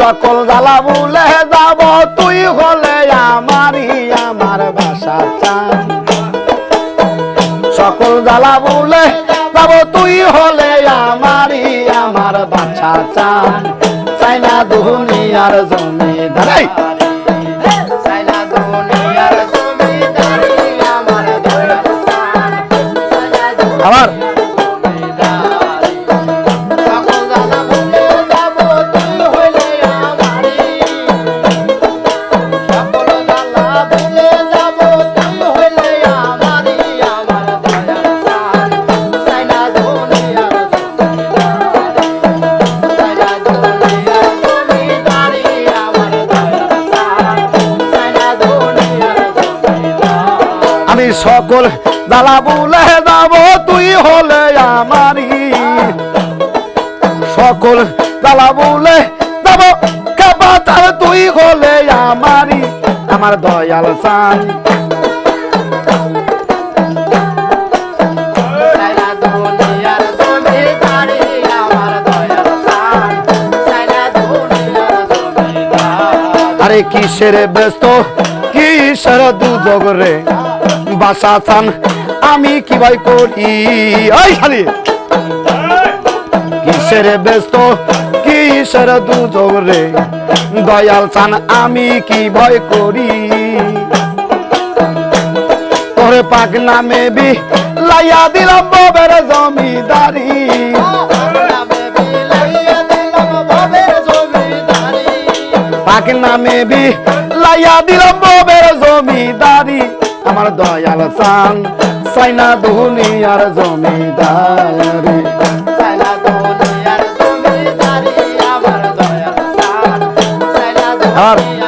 সকল জ্বালা বুলে যাব, তুই হলে আমারই আমার বাসা চান। সকল জ্বালা বুলে যাব, তুই হলে আমারই আমার বাসা চান। চাইনা না দুনিয়ার জমি এই! সকল জ্বালা ভুলে যাব তুই হলে আমারই। সকল জ্বালা ভুলে যাব কাবাচার তুই হলে আমার আমার দয়াল সান আরে কিসের ব্যস্ত কিসের দুযোগ রে? বাসা চান আমি কি ভাই করি? ওই খালি কিসের ব্যস্ত, কিসের দুযোগ রে? দয়াল চান আমি কি ভয় করি? তোরে পাক নামে বি লাইয়া দিলাম ববের জমিদারি। পাক নামে বি লাইয়া দিলাম ববের জমিদারি। দয়াল সান সাইনা দুনিয়ার জমিদারি আর?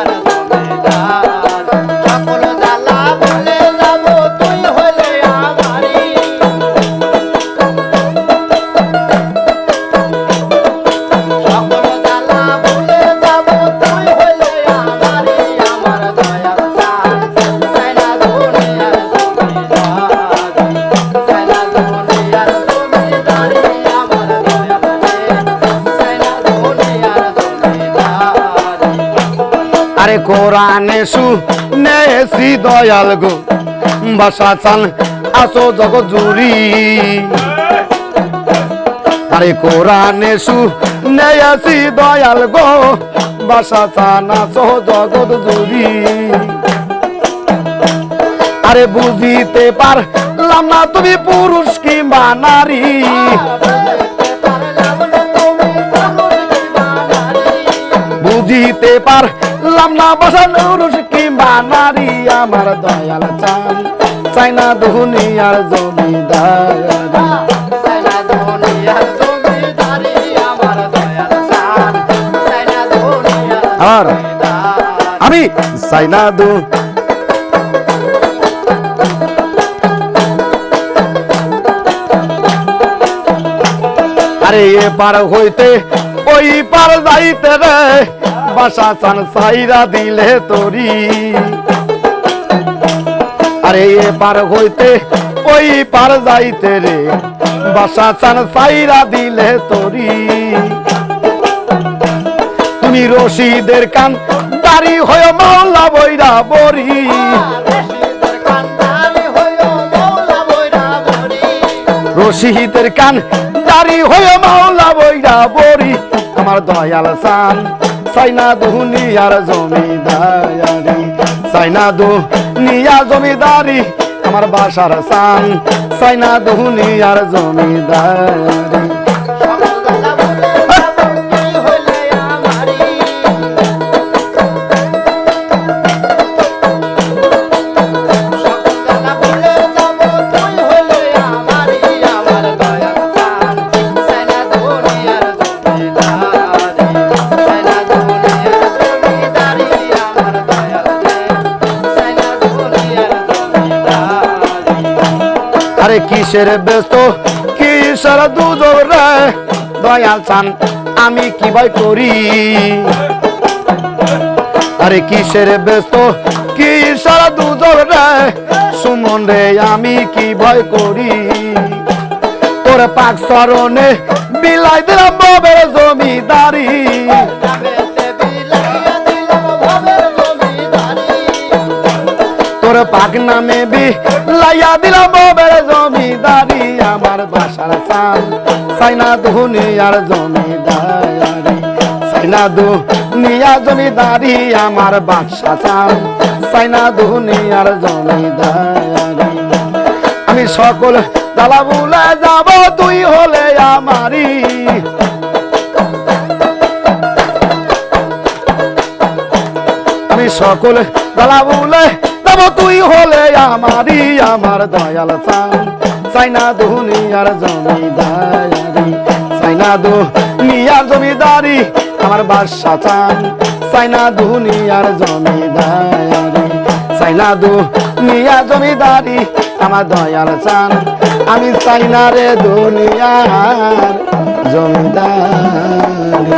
আরে কোরআনে সু নেছি দয়াল গো বাসা চান আসো জগৎ জুড়ি আরে কোরআনে সু নেছি দয়াল গো বাসা চান আসো জগৎ জুড়ি আরে বুঝিতে পারলাম না তুমি পুরুষ কিংবা নারী বুঝিতে পারলাম না বাসা পুরুষ কিংবা নারী আমার দয়াল চান। চাই না দুনিয়ার জমিদারি। আর আমি চাই না দু আরে এ পার হইতে ওই পার যাইতে রে, বাসা চান সাইরা দিলে তোরি। আরে এ পার হইতে ওই পার যাইতে রে, বাসা চান সাইরা দিলে তোরি। তুমি রশিদের কান দাড়ি হয়ে মাওলা বইরা বরি। রশিদের কান দাড়ি হয়ে মাওলা বরি। আমার দয়াল সান। সাইনা দুনিয়ার জমিদারি, সাইনা দুনিয়া জমিদারি আমার বাসার সান। সাইনা দুনিয়ার জমিদারি। আরে কিসের ব্যস্ত? কিসের দুজোর রে দয়াল চান, আমি কি ভয় করি? আরে কিসের ব্যস্ত? কিসের দুজোর রে সুমন রে, আমি কি ভয় করি? তোর পাক সরণে বিলাই দিলাম ববের জমিদারি। পাক নামে বি লাইয়া দিলাম ববের জমিদারি আমার বাসার চান সাইনা দুনিয়ার জমিদারি, সাইনা দুনিয়া জমিদারি আমার বাদশা চান সাইনা দুনিয়ার জমিদারি। আমি সকল জ্বালা বুলে যাব, তুই হলে আমারি। আমি সকল জ্বালা বুলে যাব তুই হলে আমারি আমার দয়াল চাইনা দুনিয়ার জমিদারি চাইনা দুনিয়ার জমিদারি আমার বাদশা চান। চাইনা দুনিয়ার জমিদারি চাইনা দুনিয়া জমিদারি আমার দয়াল চান আমি চাইনা রে দুনিয়ার জমিদারি।